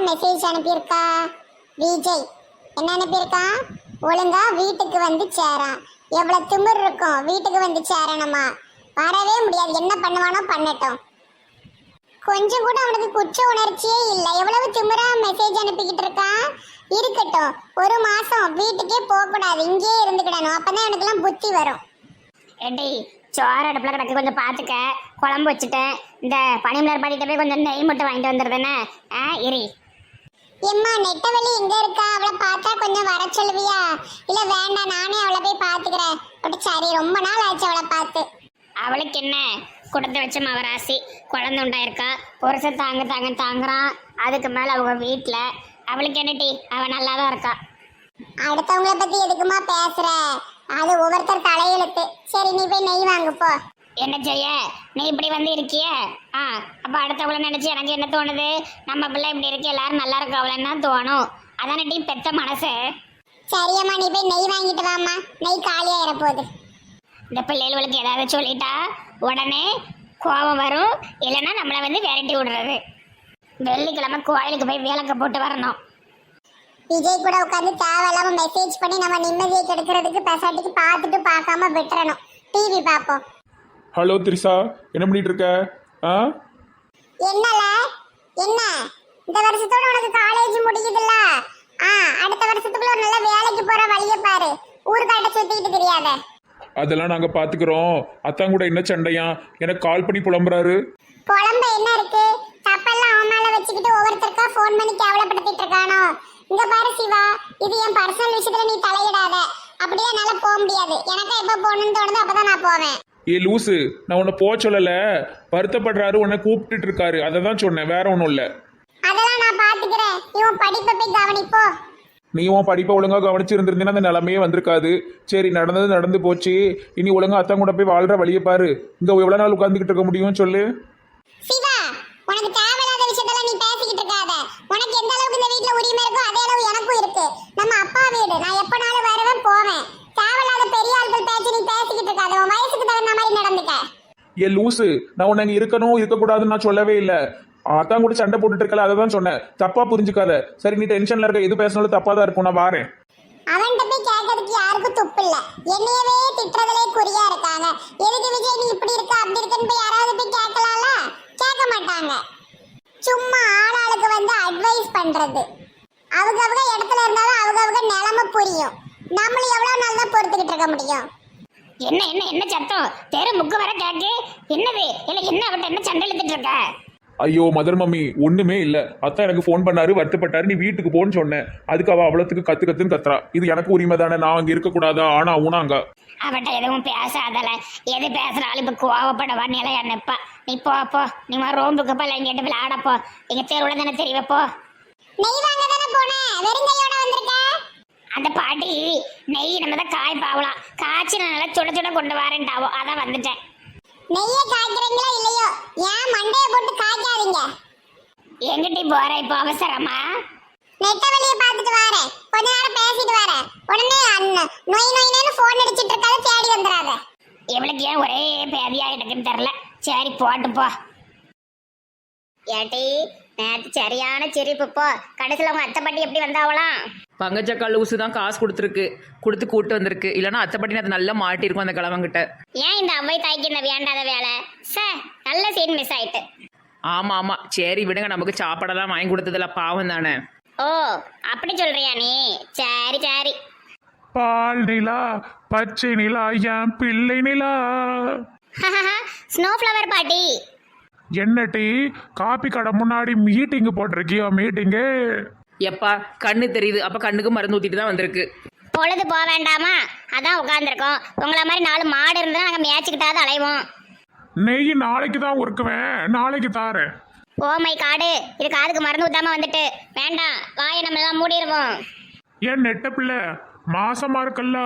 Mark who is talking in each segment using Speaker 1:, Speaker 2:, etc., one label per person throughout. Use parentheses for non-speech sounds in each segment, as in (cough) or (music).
Speaker 1: யார் மெசேஜ் அனுப்பியிருக்கா? விஜய் என்ன அனுப்பியிருக்கா? ஒழுங்கா வீட்டுக்கு வந்து சேரான். எவ்வளோ திமிர் இருக்கும் வீட்டுக்கு வந்து சேரணுமா? வரவே முடியாது. என்ன பண்ணுவானோ பண்ணட்டும். கொஞ்சம் கூட அவனுக்கு குற்ற உணர்ச்சியே இல்லை. எவ்வளவு திமிரா மெசேஜ் அனுப்பிக்கிட்டு இருக்கான் இருக்கட்டும். ஒரு மாசம் வீட்டுக்கே போகக்கூடாது. இங்கேயே இருந்துக்கிடணும். அப்பதான் எனக்குலாம் புத்தி வரும்.
Speaker 2: ஏண்டி சோறு அடுப்பில் கிடக்கு. கொஞ்சம் பார்த்துக்க குழம்பு வச்சுட்டேன். இந்த பனிமலர் பாட்டிகிட்ட போய் கொஞ்சம் நெய் மட்டும் வாங்கிட்டு வந்துடுதுன்னு ஆ இரி.
Speaker 1: எம்மா நெட்டவழி எங்க இருக்கா? அவளை பார்த்தா கொஞ்சம் வர சொல்லுவியா? இல்ல வேண்டாம் நானே அவளை போய் பாத்துக்கிறேன் அப்படி சரி ரொம்ப நாள் ஆச்சு அவளை பார்த்து.
Speaker 2: அவளுக்கு என்ன? கொடுத்து வச்ச மவராசி குழந்தை உண்டாயிருக்கா. புருஷன் தாங்க தாங்க தாங்குறான். அதுக்கு மேலே அவங்க வீட்டில் அவளுக்கு என்னடி அவள் நல்லா தான் இருக்கா.
Speaker 1: அடுத்தவங்கள பத்தி எதுக்குமா பேசுற? அது ஒவ்வொருத்தர் தலையெழுத்து. சரி நீ போய் நெய் வாங்கு போ.
Speaker 2: என்ன செய்ய நீ இப்படி வந்து இருக்கிய? ஆ அப்போ அடுத்தவளை நினச்சி எனக்கு என்ன தோணுது? நம்ம பிள்ளை இப்படி இருக்கு எல்லாரும் நல்லா இருக்கவளன்னு தான் தோணும். அதானே டீ பெத்த மனசு.
Speaker 1: சரியம்மா நீ போய் நெய் வாங்கிட்டு வாம்மா. நெய் காலியாயிர போகுது.
Speaker 2: இந்த பிள்ளைகளுக்கு ஏதாவது சொல்லிட்டா? உடனே கோபம் வரும். இல்லைன்னா நம்மளை வந்து விரட்டி விடுறது. வெள்ளிக்கிழமை கோயிலுக்கு போய் விளக்க போட்டு வரணும்.
Speaker 1: விஜய் கூட உட்காந்து தேவையில்லாம மெசேஜ் பண்ணி நம்ம நிம்மதியை கெடுக்கிறதுக்கு பெசாட்டிக்கு பார்த்துட்டு பார்க்காம விட்டுறணும். டிவி பார்ப்போம்.
Speaker 3: ஹலோ த்ரிஷா என்ன பண்ணிட்டு இருக்க? ஆ?
Speaker 1: என்னல? என்ன? இந்த வருஷத்தோட உனக்கு காலேஜ் முடியுதுல்ல ஆ அடுத்த வருஷத்துக்குள்ள ஒரு நல்ல வேலைக்கு போற வழிய பாரு. ஊருக்காட்ட சுத்திட்டு தெரியாத.
Speaker 3: அதெல்லாம் நாங்கள் பார்த்துக்குறோம் அத்தான் கூட என்ன சண்டையா? எனக்கு கால் பண்ணி புலம்புறாரு.
Speaker 1: புலம்ப என்ன இருக்கு? தப்பெல்லாம் அவன் மேல வச்சுக்கிட்டு ஒவ்வொருத்தருக்கா ஃபோன் பண்ணி கேவலப்படுத்திட்டு இருக்கானோ? இங்க பாரு சிவா இது என் பர்சனல் விஷயத்துல நீ தலையிடாத. அப்படியே என்னால போக முடியாது. எனக்கு எப்ப போகணும்னு தோணுதோ அப்பதான் நான் போவேன்.
Speaker 3: ஏ லூசு நான் உன்னை போக சொல்லலை. வருத்தப்படுறாரு உன்னை கூப்பிட்டுட்டு இருக்காரு அதை தான் சொன்னேன் வேற ஒன்றும் இல்லை.
Speaker 1: அதெல்லாம் நான் பாத்துக்கிறேன். இவன் படிப்பை போய் கவனிப்போ
Speaker 3: நீ உன் படிப்பை ஒழுங்காக கவனிச்சிருந்திருந்தீங்கன்னா அந்த நிலமையே வந்திருக்காது. சரி நடந்தது நடந்து போச்சு. இனி ஒழுங்கா அத்தான் கூட போய் வாழ்ற வழியை பாரு. இங்கே எவ்வளோ நாள் உட்காந்துக்கிட்டு இருக்க முடியும் சொல்லு.
Speaker 1: சிவா உனக்கு தேவையில்லாத விஷயத்தெல்லாம் நீ பேசிக்கிட்டு இருக்காத. உனக்கு எந்த அளவுக்கு இந்த வீட்ல உரிமை இருக்கோ அதே அளவு எனக்கும் இருக்கு. நம்ம அப்பா வீடு. நான் எப்பனாலும் வருவேன் போவேன். தேவையில்லாத பெரிய ஆட்கள் பேச்சு நீ பேசிக்கிட்டு இருக்காத. உன் வயசுக்கு தகுந்த மாதிரி நடந்துக்க.
Speaker 3: ஏ லூசு. நான் உன்னை இங்கே இருக்கணும் இருக்கக்கூடாதுன்னு நான் சொல்லவே இல்லை. அத்தான் கூட சண்டை போட்டுட்டு இருக்கல அதை தான் சொன்னேன். தப்பா புரிஞ்சுக்காத. சரி நீ டென்ஷன்ல இருக்க. எது பேசினாலும் தப்பா தான் இருக்கும். நான் வாரேன்.
Speaker 1: அவன்கிட்ட போய் கேட்கறதுக்கு யாருக்கும் துப்பு இல்ல. என்னையவே திட்டுறதுலே குறியா இருக்காங்க. எதுக்கு விஜய் நீ இப்படி இருக்க அப்படி இருக்குன்னு போய் யாராவது போய் கேட்கலாம்ல? கேட்க மாட்டாங்க. சும்மா ஆளாளுக்கு வந்து அட்வைஸ் பண்றது. அவங்க அவங்க இடத்துல இருந்தாலும் அவங்க அவங்க நிலைமை புரியும். நம்மளும் எவ்வளவு நாள் தான் பொறுத்துக்கிட்டு இருக்க முடியும்?
Speaker 2: என்ன என்ன என்ன சத்தம்? தெரு முக்கு வர கேக்கு? என்னது? இல்லை என்ன அவட்ட என்ன சண்டை இழுத்துட்டு இருக்க?
Speaker 3: ஐயோ மதர் மம்மி ஒண்ணுமே இல்ல. அத்தான் எனக்கு ஃபோன் பண்ணாரு வருத்தப்பட்டாரு நீ வீட்டுக்கு போன்னு சொன்னேன் அதுக்கு அவ அவ்வளோத்துக்கு கத்து கத்துன்னு கத்துறா. இது எனக்கு உரிமை தானே நான் அங்க இருக்கக்கூடாதா ஆனா ஊனாங்க
Speaker 2: அவட்ட எதுவும் பேசாதல. எது பேசுறாலும் இப்ப கோவப்படவா நிலையா நிப்பா. நீ போ போ. நீ வா ரோம்புக்கு போல எங்கிட்ட விளையாடப்போ எங்க தெருவுல தானே தெரியவ போ
Speaker 1: நெய் வாங்க தானே போனேன் வெறுங்கையோட வந்திருக்க?
Speaker 2: அந்த பாட்டி நெய் நம்ம தான் காய் பாவலாம். காய்ச்சி நான் நல்லா சுட சுட கொண்டு வரேன்ட்டாவோ அதான் வந்துட்டேன்.
Speaker 1: நெய்யை காய்க்கிறீங்களோ இல்லையோ? ஏன் மண்டையை போட்டு காய்க்காதீங்க?
Speaker 2: எங்கிட்ட போற இப்போ அவசரமா?
Speaker 1: நெட்ட வழியை பார்த்துட்டு வரேன். கொஞ்ச நேரம் பேசிட்டு வரேன். உடனே அண்ணன் நொய் நொயினு ஃபோன் அடிச்சிட்டு இருக்காத தேடி வந்துடாத
Speaker 2: இவளுக்கு ஏன் ஒரே பேதியா இருக்குன்னு தெரில சரி போட்டு போ. ஏட்டி நேற்று சரியான சிரிப்பு போ. கடைசியில் உங்க அத்தை பாட்டி எப்படி வந்தாவலாம்
Speaker 4: பங்கஜக்கா லூசு தான் காசு கொடுத்துருக்கு. கொடுத்து கூட்டு வந்திருக்கு. இல்லைன்னா அத்தைப்பட்டி அது நல்லா மாட்டியிருக்கும் அந்த கிழவங்கிட்ட
Speaker 2: ஏன் இந்த அவ்வை தாய்க்கு இந்த வேண்டாத வேலை? சே நல்ல சீன் மிஸ் ஆயிட்டு.
Speaker 4: ஆமாம் ஆமாம் சரி விடுங்க. நமக்கு சாப்பாடெல்லாம் வாங்கி கொடுத்ததில்ல பாவம் தானே.
Speaker 2: ஓ அப்படி சொல்றியா நீ? சரி சரி.
Speaker 3: பால் நிலா பச்சை நிலா என் பிள்ளை நிலா.
Speaker 2: ஸ்னோ ஃப்ளவர் பாட்டி
Speaker 3: என்ன டீ காப்பி கடை முன்னாடி மீட்டிங் போட்டிருக்கியோ மீட்டிங்கு
Speaker 4: எப்பா கண்ணு தெரியுது. அப்போ கண்ணுக்கு மருந்து ஊற்றிட்டு தான் வந்திருக்கு.
Speaker 2: பொழுது போக வேண்டாமா? அதான் உட்காந்துருக்கோம் உங்களை மாதிரி நாலு மாடு இருந்தால் நாங்கள் மேய்ச்சிக்கிட்டாவது அலைவோம்.
Speaker 3: நெய் நாளைக்கு தான் உருக்குவேன். நாளைக்கு தாரேன்.
Speaker 2: ஓ மை காடு இது காதுக்கு மருந்து ஊத்தாம வந்துட்டு. வேண்டாம் வாயை நம்ம எல்லாம் மூடிடுவோம்
Speaker 3: ஏன் நெட்ட பிள்ளை? மாசமா இருக்கல்ல.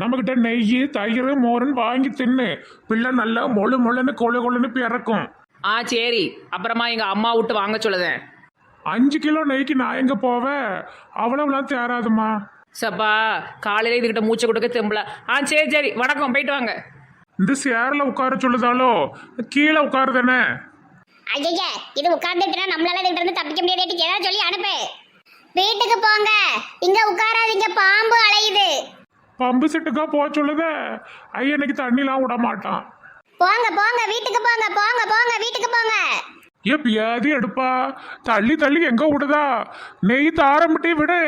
Speaker 3: நம்மகிட்ட நெய் தயிர் மோருன்னு வாங்கி தின்னு. பிள்ளை நல்லா மொழு மொழுன்னு கொழு கொழுன்னு பிறக்கும்.
Speaker 4: ஆ சரி. அப்புறமா எங்கள் அம்மா விட்டு வாங்க சொல்லுதேன்.
Speaker 3: அஞ்சு கிலோ நெய்க்கு நான் எங்க போவேன் அவ்வளவுலாம் தேராதுமா.
Speaker 4: சப்பா காலையில இதுகிட்ட மூச்சை கொடுக்க தெம்பல. ஆ சரி சரி. வணக்கம். போயிட்டு வாங்க.
Speaker 3: இந்த சேர்ல உட்கார சொல்லுதாலோ? கீழே உட்காருதானே?
Speaker 2: ஐயா இது உட்காந்துட்டுனா நம்மளால இதுல இருந்து தப்பிக்க முடியாது ஏதாவது சொல்லி அனுப்பு. வீட்டுக்கு போங்க. இங்க உட்காராதீங்க. பாம்பு அலையுது.
Speaker 3: பம்பு செட்டுக்கா போக சொல்லுத? ஐயனுக்கு தண்ணிலாம் விட மாட்டான்.
Speaker 2: போங்க போங்க வீட்டுக்கு போங்க போங்க போங்க வீட்டுக்கு போங்க.
Speaker 3: எப்பயாவது எடுப்பா தள்ளி தள்ளி எங்க விடுதா நெய் தாரமிட்டி விடு.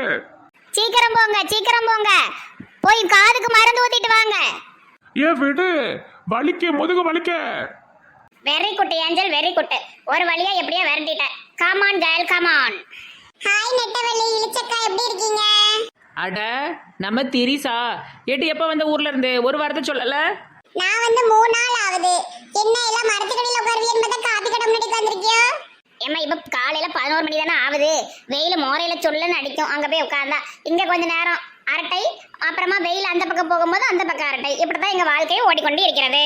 Speaker 2: சீக்கிரம் போங்க சீக்கிரம் போங்க. போய் காதுக்கு மருந்து ஊத்திட்டு வாங்க.
Speaker 3: ஏ விடு. வலிக்க முதுகு வலிக்க.
Speaker 2: Very good Angel very good ஒரு வழியா எப்படியோ விரட்டிட்டேன் come on Jayal come on
Speaker 1: hi நெட்டவள்ளி இளிச்சக்கா எப்படி இருக்கீங்க?
Speaker 4: அட நம்ம திரிசா ஏட்டி எப்போ வந்த ஊர்ல இருந்து? ஒரு வாரத்தை சொல்லல?
Speaker 1: நான் வந்து மூணு நாள் ஆகுது. என்ன எல்லாம் மரத்துக்கடியில் உட்காருவியன்னு பார்த்தா காப்பி கடை முன்னாடி வந்திருக்கியோ
Speaker 2: ஏம்மா இப்ப காலையில பதினோரு மணி தானே ஆகுது. வெயில் மோரையில சொல்லுன்னு அடிக்கும். அங்க போய் உட்கார்ந்தா இங்க கொஞ்ச நேரம் அரட்டை அப்புறமா வெயில் அந்த பக்கம் போகும்போது அந்த பக்கம் அரட்டை. இப்படிதான் எங்க வாழ்க்கையை ஓடிக்கொண்டு இருக்கிறது.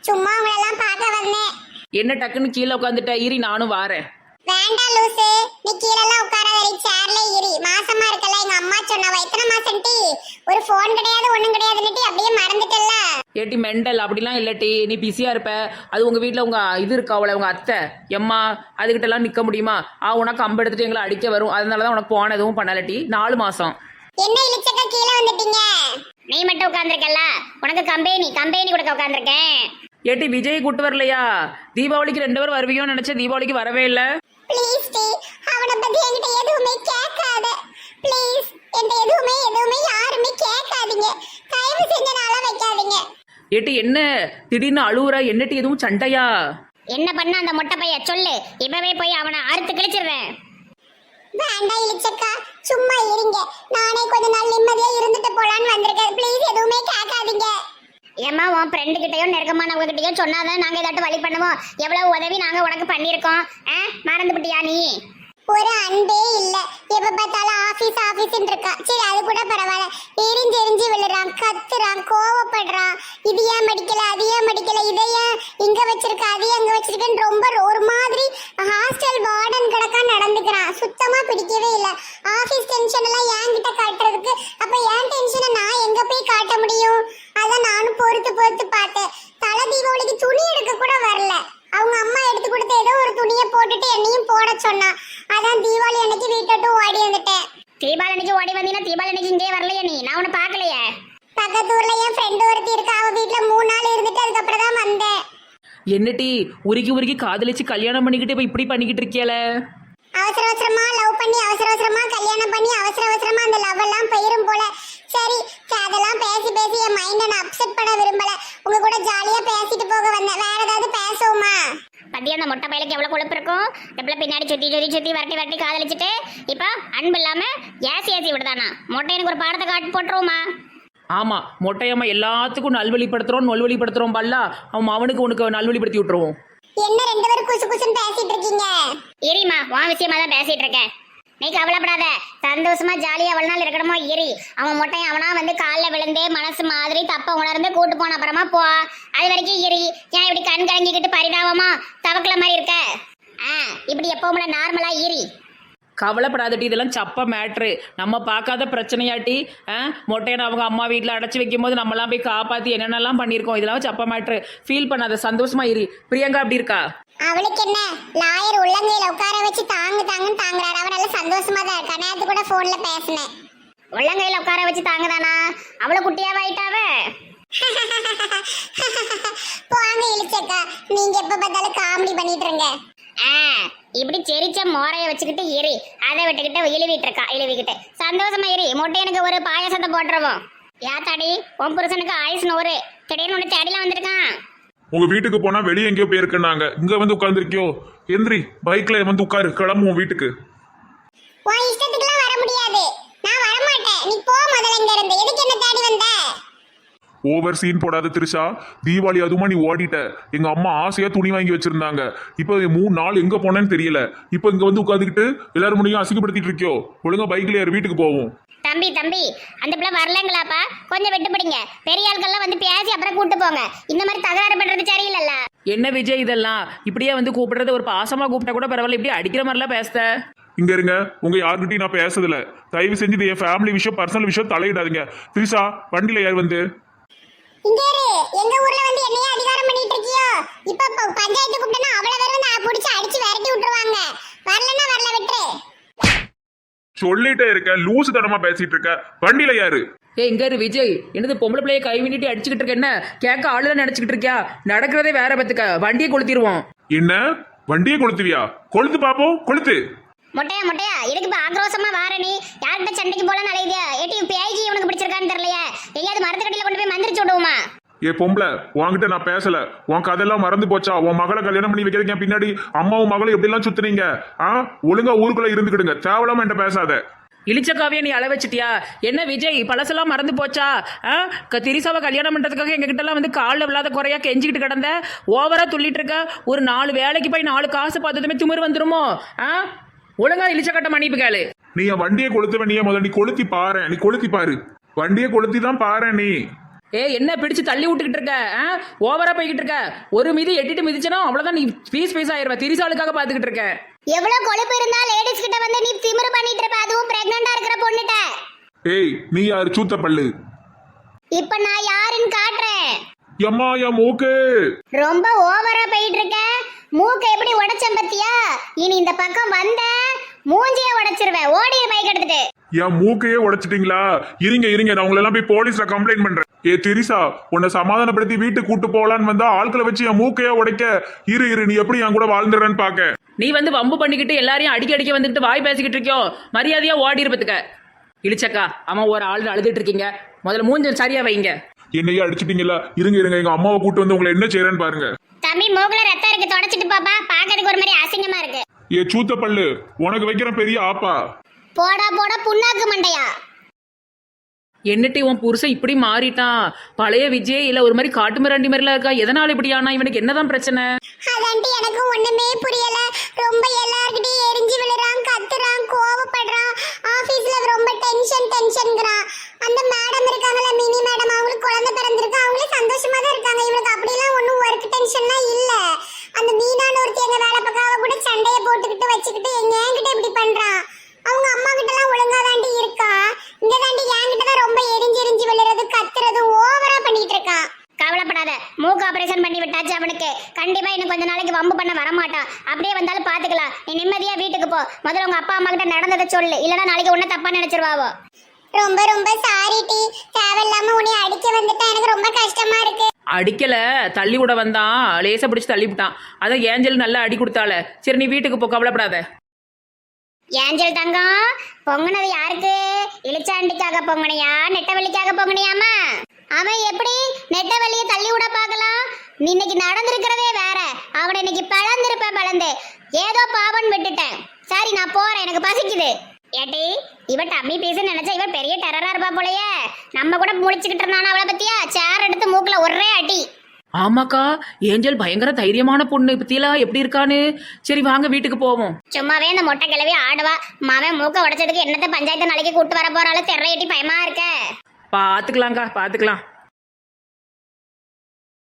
Speaker 1: சும்மா உங்களெல்லாம் பார்க்க வந்தேன்.
Speaker 4: என்ன டக்குன்னு கீழே உட்காந்துட்ட இரி நானும் வாரேன்.
Speaker 1: வேண்டாம் லூசு. நீ கீழெல்லாம் உட்காராத சேர்ல ஏறி மாசமா இருக்கல எங்க அம்மா சொன்னவ எத்தனை மாசம் டி? ஒரு ஃபோன் கிடையாது ஒண்ணும் கிடையாதுன்னு அப்படியே மறந்துட்டல்ல?
Speaker 4: ஏட்டி மெண்டல். அப்படிலாம் இல்லட்டி நீ பிஸியாக இருப்ப. அது உங்கள் வீட்டில் உங்கள் இது இருக்கா அவளை உங்கள் அத்தை? எம்மா அதுக்கிட்டலாம் நிற்க முடியுமா? ஆ உனக்கு கம்பு எடுத்துட்டு எங்களை அடிக்க வரும். அதனால தான் உனக்கு போன எதுவும் பண்ணலட்டி நாலு மாதம்
Speaker 1: என்ன இளிச்சக்கா கீழே வந்துட்டீங்க?
Speaker 2: நீ மட்டும் உட்கார்ந்துருக்கல உனக்கு கம்பெனி கம்பெனி கொடுக்க உட்கார்ந்துருக்கேன்.
Speaker 4: ஏட்டி விஜய் கூட்டு வரலையா? தீபாவளிக்கு ரெண்டு பேரும் வருவியோன்னு நினச்சேன். தீபாவளிக்கு வரவே இல்லை.
Speaker 1: ப்ளீஸ் டி அவனை பத்தி என்கிட்ட எதுவுமே கேட்காத. ப்ளீஸ் என்கிட்ட எதுவுமே எதுவுமே யாருமே கேட்காதீங்க. தயவு செஞ்சு நாள வைக்காதீங்க.
Speaker 4: ஏட்டி என்ன? திடீர்னு அழுவுற என்னட்டி எதுவும் சண்டையா?
Speaker 2: என்ன பண்ண அந்த மொட்டை பைய? சொல்லு. இப்பவே போய் அவனை அறுத்து கிழிச்சிடுறேன்.
Speaker 1: வேண்டாம் இளிச்சக்கா சும்மா இருங்க. நானே கொஞ்ச நாள் நிம்மதியா இருந்துட்டு போலான்னு வந்திருக்கேன். ப்ளீஸ் எதுவுமே கேட்காதீங்க.
Speaker 2: ஏம்மா உன் ஃப்ரெண்டு கிட்டயோ நெருக்கமானவங்க கிட்டயோ சொன்னாதான் நாங்க ஏதாட்டும் வழி பண்ணுவோம். எவ்வளவு உதவி நாங்க உனக்கு பண்ணியிருக்கோம். ஆ? மறந்து விட்டியா நீ?
Speaker 1: ஒரு அன்பே இல்ல. எப்ப பார்த்தாலும் ஆபீஸ் ஆபீஸ் இருக்கா. சரி அது கூட பரவாயில்ல. எரிஞ்சு எரிஞ்சு விழுறான் கத்துறான் கோவப்படுறான். இது ஏன் மடிக்கல அது ஏன் மடிக்கல இதை ஏன் இங்க வச்சிருக்க அது எங்க வச்சிருக்கேன்னு ரொம்ப ஒரு மாதிரி ஹாஸ்டல் வார்டன் கணக்கா நடந்துக்கிறான். சுத்தமா பிடிக்கவே இல்ல. ஆபீஸ் டென்ஷன் எல்லாம் என்கிட்ட காட்டுறதுக்கு அப்ப என் டென்ஷனை நான் எங்க போய் காட்ட முடியும்? அதான் நானும் பொறுத்து பொறுத்து பார்த்தேன். தலை தீபாவளிக்கு துணி எடுக்க கூட வரல. அவங்க அம்மா எடுத்து கொடுத்த ஏதோ ஒரு துணியை போட்டுட்டு என்னையும் போட சொன்னா. அதான் தீபாவளி அன்னைக்கு வீட்டை ஓடி வந்துட்டேன்.
Speaker 2: தீபாவளி அன்னைக்கு ஓடி வந்தீங்கன்னா தீபாவளி அன்னைக்கு இங்கே வரலையே நீ? நான் உன்னை பார்க்கலையே.
Speaker 1: பக்கத்து ஊர்ல என் ஃப்ரெண்டு ஒருத்தி இருக்கா. அவ வீட்டுல மூணு நாள் இருந்துட்டு அதுக்கப்புறம் தான் வந்தேன்
Speaker 4: என்னட்டி உருக்கி உருக்கி காதலிச்சு கல்யாணம் பண்ணிக்கிட்டு இப்போ இப்படி பண்ணிக்கிட்டு இருக்கியல?
Speaker 1: அவசர அவசரமா லவ் பண்ணி அவசர அவசரமா கல்யாணம் பண்ணி அவசர அவசரமா அந்த லவ் எல்லாம் போயிரும் போல. சரி அதெல்லாம் பேசி பேசி என் மைண்டை நான் அப்செட் பண்ண விரும்பல. உங்க கூட ஜாலியா பேசிட்டு போக வந்தேன். வேற ஏதாவது பேசுவோமா?
Speaker 2: பத்தியா அந்த மொட்டை பையலுக்கு எவ்வளவு கொழுப்பு இருக்கும் இப்பல பின்னாடி சுத்தி சுத்தி சுத்தி வரட்டி வரட்டி காதலிச்சுட்டு இப்போ அன்பு இல்லாம ஏசி ஏசி விடுதானா? மொட்டை எனக்கு ஒரு பாடத்தை காட்டு போட்டுருவோமா?
Speaker 4: ஆமாம் மொட்டையம்மா எல்லாத்துக்கும் நல்வழிப்படுத்துகிறோம் நல்வழிப்படுத்துகிறோம் பல்லா அவன் அவனுக்கு உனக்கு நல்வழிப்படுத்தி விட்டுருவோம்.
Speaker 1: என்ன ரெண்டு பேரும் குசு குசுன்னு பேசிட்டு இருக்கீங்க?
Speaker 2: இரிமா உன் விஷயமா தான் பேசிட்டு இருக்கேன். நீ கவலைப்படாத. சந்தோஷமா ஜாலியா எவ்வளவு நாள் இருக்கணுமோ இரி அவன் மொட்டையும் அவனா வந்து காலில் விழுந்து மனசு மாதிரி தப்ப உணர்ந்து கூட்டு போன அப்புறமா போ. அது வரைக்கும் இரி ஏன் இப்படி கண் கலங்கிக்கிட்டு பரிதாபமா தவக்கல மாதிரி இருக்க? ஆ இப்படி எப்பவுமே நார்மலா இரி
Speaker 4: கவலைப்படாதட்டி இதெல்லாம் சப்ப மேட்ரு நம்ம பார்க்காத பிரச்சனையாட்டி ஆ, மொட்டையனை அவங்க அம்மா வீட்டில் அடைச்சி வைக்கும்போது நம்மலாம் போய் காப்பாற்றி என்னென்னலாம் பண்ணியிருக்கோம். இதெல்லாம் சப்ப மேட்ரு ஃபீல் பண்ணாத சந்தோஷமா இரு. பிரியங்கா அப்படி இருக்கா?
Speaker 1: அவளுக்கு என்ன? லாயர் உள்ளங்கையில உட்கார வச்சு தாங்கு தாங்குன்னு தாங்குறாரு. அவன் நல்லா சந்தோஷமா தான் இருக்கா. நேத்து கூட போன்ல பேசினேன்.
Speaker 2: உள்ளங்கையில உட்கார வச்சு தாங்கதானா? அவ்வளவு குட்டியாவாயிட்டாவ (laughs)
Speaker 1: போங்க இழிச்சக்கா. நீங்க எப்ப பார்த்தாலும் காமெடி பண்ணிட்டு இருங்க.
Speaker 2: ஆ இப்படி செரிச்ச மோரைய வச்சுக்கிட்டு இரு. அதை விட்டுக்கிட்டு இழுவிட்டு இருக்கா இழுவிக்கிட்டு. சந்தோஷமா இரு. மொட்டை எனக்கு ஒரு பாயாசத்தை போட்டுருவோம். யாத்தாடி உன் புருஷனுக்கு ஆயுஸ் நூறு. திடீர்னு ஒன்று தேடிலாம் வந்திருக்கான்.
Speaker 3: உங்க வீட்டுக்கு போனா வெளியே எங்கேயோ போயிருக்கேன்னாங்க இங்க வந்து உட்காந்துருக்கியோ எந்திரி பைக்ல வந்து உட்காரு. கிளம்புவோம் வீட்டுக்கு.
Speaker 1: உன் இஷ்டத்துக்குலாம் வர முடியாது. நான் வர மாட்டேன் நீ போ முதல்ல இங்க இருந்து. எதுக்கு என்ன தேடி வந்த?
Speaker 3: ஓவர் சீன் போடாத திருஷா. தீபாவளி அதுமா நீ ஓடிட்ட. எங்க அம்மா ஆசையா துணி வாங்கி வச்சிருந்தாங்க. இப்போ மூணு நாள் எங்க போனேன்னு தெரியல. இப்போ இங்க வந்து உட்காந்துக்கிட்டு எல்லாரும் முடியும் அசிங்கப்படுத்திட்டு இருக்கியோ? ஒழுங்கா பைக்ல ஏறு வீட்டுக்கு போவோம்.
Speaker 2: தம்பி தம்பி அந்த பிள்ளை வரலங்களாப்பா? கொஞ்சம் விட்டு பிடிங்க. பெரிய ஆட்கள்லாம் வந்து பேசி அப்புறம் கூட்டு போங்க. இந்த மாதிரி தகராறு பண்றது சரியில்லைல்ல.
Speaker 4: என்ன விஜய் இதெல்லாம்? இப்படியே வந்து கூப்பிடுறது ஒரு பாசமாக கூப்பிட்டா கூட பரவாயில்ல. இப்படி அடிக்கிற மாதிரிலாம் பேசுத?
Speaker 3: இங்க இருங்க. உங்க யார்கிட்டயும் நான் பேசுறதில்ல. தயவு செஞ்சு என் ஃபேமிலி விஷயம் பர்சனல் விஷயம் தலையிடாதீங்க. திரிஷா வண்டியில யார் வந்து.
Speaker 1: இங்க எங்க ஊர்ல வந்து என்னைய அதிகாரம் பண்ணிட்டு இருக்கியோ? இப்ப ப- பஞ்சாயத்து கூப்பிட்டனா அவ்வளவு பேர் வந்து புடிச்சு அடிச்சு விரட்டி விட்டுருவாங்க. வரலன்னா வரல விட்டுரு.
Speaker 3: சொல்லிட்டே இருக்க லூசு தனமா பேசிட்டு இருக்க. வண்டியில யாரு
Speaker 4: ஏ இங்க இரு விஜய். என்னது பொம்பளை பிள்ளைய கை விண்ணிட்டு அடிச்சுக்கிட்டு இருக்க என்ன? கேட்க ஆளுல நினைச்சுக்கிட்டு இருக்கியா? நடக்கிறதே வேற பத்துக்க வண்டியை கொளுத்திடுவோம்.
Speaker 3: என்ன? வண்டியை கொளுத்துவியா? கொளுத்து பாப்போம். கொளுத்து.
Speaker 2: மொட்டையா மொட்டையா. இதுக்கு இப்ப ஆக்ரோஷமா வார நீ? யார்கிட்ட சண்டைக்கு போலாம் அலையுதியா? ஏட்டி பேய்க்கு இவனுக்கு பிடிச்சிருக்கான்னு தெரியலையே. எங்கேயாவது மரத்து கட்டில கொண்டு போய் மந்திரிச்சு விடுவோமா?
Speaker 3: ஏ பொம்பளை உன்கிட்ட நான் பேசல. உன் கதெல்லாம் மறந்து போச்சா? உன் மகளை கல்யாணம் பண்ணி வைக்கிறதுக்கு என் பின்னாடி அம்மாவும் மகளும் எப்படி எல்லாம் சுத்துனீங்க? ஆ? ஒழுங்கா ஊருக்குள்ள இருந்துக்கிடுங்க. தேவலாம என்கிட்ட பேசாத.
Speaker 4: இளிச்சக்காவிய நீ அள வச்சிட்டியா? என்ன விஜய் பழசெல்லாம் மறந்து போச்சா? திரிசாவை கல்யாணம் பண்றதுக்காக எங்ககிட்ட எல்லாம் வந்து காலில் விழாத குறையா கெஞ்சிக்கிட்டு கிடந்த? ஓவரா துள்ளிட்டு இருக்க? ஒரு நாலு வேலைக்கு போய் நாலு காசு பார்த்ததுமே திமிரு வந்துருமோ? ஆ? ஒழுங்கா இளிச்சக்கட்ட மன்னிப்பு கேளு.
Speaker 3: நீ என் வண்டியை கொளுத்த வேண்டிய முதல்ல நீ கொளுத்தி பாரு நீ கொளுத்தி பாரு. வண்டியை கொளுத்தி தான் பாரு நீ.
Speaker 4: ஏ என்ன பிடிச்சு தள்ளி விட்டுக்கிட்டு இருக்க? ஆ? ஓவரா போய்கிட்டு இருக்க. ஒரு மிதி எட்டிட்டு மிதிச்சனா அவ்வளவுதான் நீ பீஸ் பீஸ் ஆயிருவ. திரிசாளுக்காக பாத்துக்கிட்டு இருக்க.
Speaker 2: எவ்வளவு கொழுப்பு இருந்தா லேடிஸ் கிட்ட வந்து நீ திமிரு பண்ணிட்டு இருப்ப? அதுவும் பிரெக்னண்டா இருக்கிற பொண்ணுட்ட.
Speaker 3: ஏய் நீ யாரு? சூத்த பல்லு.
Speaker 2: இப்ப நான் யாருன்னு காட்டுறேன்.
Speaker 3: எம்மா என் மூக்கு.
Speaker 2: ரொம்ப ஓவரா போயிட்டு இருக்க. மூக்க எப்படி உடைச்சம் பத்தியா? இனி இந்த பக்கம் வந்த மூஞ்சிய உடைச்சிருவேன். ஓடி பைக் எடுத்துட்டு.
Speaker 3: என் மூக்கையே உடைச்சிட்டீங்களா? இருங்க இருங்க நான் உங்களை எல்லாம் போய் போலீஸ்ல கம்ப்ளைண்ட் பண்றேன். ஏ திரிசா உன்னை சமாதானப்படுத்தி வீட்டுக்கு கூட்டு போலான்னு வந்தா ஆட்களை வச்சு என் மூக்கையே உடைக்க. இரு இரு நீ எப்படி என் கூட வாழ்ந்துடுறேன்னு பாக்க.
Speaker 4: நீ வந்து வம்பு பண்ணிக்கிட்டு எல்லாரையும் அடிக்க அடிக்க வந்துக்கிட்டு வாய் பேசிக்கிட்டு இருக்கியோ? மரியாதையா ஓடி இருப்பதுக்க இழிச்சக்கா அவன் ஒரு ஆள் அழுதுட்டு இருக்கீங்க. முதல்ல மூஞ்ச சரியா வைங்க.
Speaker 3: என்னையே அடிச்சிட்டீங்களா? இருங்க இருங்க எங்க அம்மாவை கூட்டு வந்து உங்களை என்ன செய்யறேன்னு பாருங்க.
Speaker 2: தம்பி மூக்குல ரத்தம் இருக்கு தொடச்சிட்டு பாப்பா. பாக்கிறதுக்கு ஒரு மாதிரி அசிங்கமா இருக்கு.
Speaker 3: ஏ சூத்த பல்லு உனக்கு வைக்கிற பெரிய ஆப்பா.
Speaker 2: போடா போடா புண்ணாக்கு மண்டையா?
Speaker 4: என்னட்டி உன் புருஷன் இப்படி மாறிட்டான்? பழைய விஜய் இல்ல ஒரு மாதிரி காட்டு மிராண்டி மாதிரிலாம் இருக்கா? எதனால இப்படி ஆனா? இவனுக்கு என்னதான் பிரச்சனை?
Speaker 1: அதான்ட்டு எனக்கு ஒண்ணுமே புரியல. ரொம்ப எல்லார்கிட்டயும் எரிஞ்சு விழுறான் கத்துறான் கோவப்படுறான். ஆபீஸ்ல ரொம்ப டென்ஷன் டென்ஷன்ங்கிறான் அந்த மேடம் இருக்காங்கல்ல மினி மேடம் அவங்களுக்கு குழந்தை பிறந்திருக்கு. அவங்களே சந்தோஷமா தான் இருக்காங்க. இவளுக்கு அப்படிலாம் ஒன்றும் ஒர்க் டென்ஷன்லாம் இல்ல அந்த மீனான ஒருத்தி எங்க வேலை பக்கம் அவ கூட சண்டையை போட்டுக்கிட்டு வச்சுக்கிட்டு எங்க என்கிட்ட இப்படி பண்றான் அவங்க அம்மா கிட்ட எல்லாம் ஒழுங்கா தாண்டி இருக்கா இங்க தாண்டி என்கிட்ட தான் ரொம்ப எரிஞ்சு எரிஞ்சு விழுறது கத்துறது ஓவரா பண்ணிட்டு இருக்கான்
Speaker 2: கவலைப்படாத மூக்கு ஆபரேஷன் பண்ணி விட்டாச்சு அவனுக்கு கண்டிப்பா இன்னும் கொஞ்ச நாளைக்கு வம்பு பண்ண வரமாட்டான் அப்படியே வந்தாலும் பாத்துக்கலாம் நீ நிம்மதியா வீட்டுக்கு போ முதல்ல உங்க அப்பா அம்மா கிட்ட நடந்ததை சொல்லு. இல்லனா நாளைக்கு உன்ன தப்பா நினைச்சிருவாவோ.
Speaker 1: ரொம்ப ரொம்ப சாரி டி. தேவையில்லாம உன்னை அடிக்க வந்துட்டா எனக்கு ரொம்ப கஷ்டமா இருக்கு.
Speaker 4: அடிக்கல. தள்ளி விட வந்தான். லேசா பிடிச்சு தள்ளி விட்டான். அதான் ஏஞ்சல் நல்லா அடி கொடுத்தால சரி நீ வீட்டுக்கு போ கவலைப்படாத.
Speaker 2: ஏஞ்சல் தங்கம் பொங்குனது யாருக்கு? இளிச்சாண்டிக்காக பொங்குனியா? நெட்டவள்ளிக்காக பொங்குனியாமா? அவன் எப்படி நெட்டவள்ளியை தள்ளி விட பார்க்கலாம்? நீ இன்னைக்கு நடந்திருக்கிறதே வேற. அவனை இன்னைக்கு பிளந்திருப்ப பிளந்து ஏதோ பாவன் விட்டுட்டேன். எனக்கு பசிக்குது. ஏட்டி இவ டம்மி பீஸ் நினைச்சா இவ பெரிய டெரரா இருப்பா போலயே. நம்ம கூட முழிச்சுக்கிட்டு இருந்தானா அவளை பத்தியா? சேர் எடுத்து மூக்குல ஒரே அடி.
Speaker 4: ஆமாக்கா ஏஞ்சல் பயங்கர தைரியமான பொண்ணு. பத்தியெல்லாம் எப்படி இருக்கான்னு? சரி வாங்க வீட்டுக்கு போவோம்.
Speaker 2: சும்மாவே இந்த மொட்டை கிளவி ஆடுவா. மாவன் மூக்க உடைச்சதுக்கு என்னத்த பஞ்சாயத்து நாளைக்கு கூட்டு வர போறாலும் தெர்ற எட்டி பயமா இருக்க.
Speaker 4: பாத்துக்கலாங்க்கா பாத்துக்கலாம்.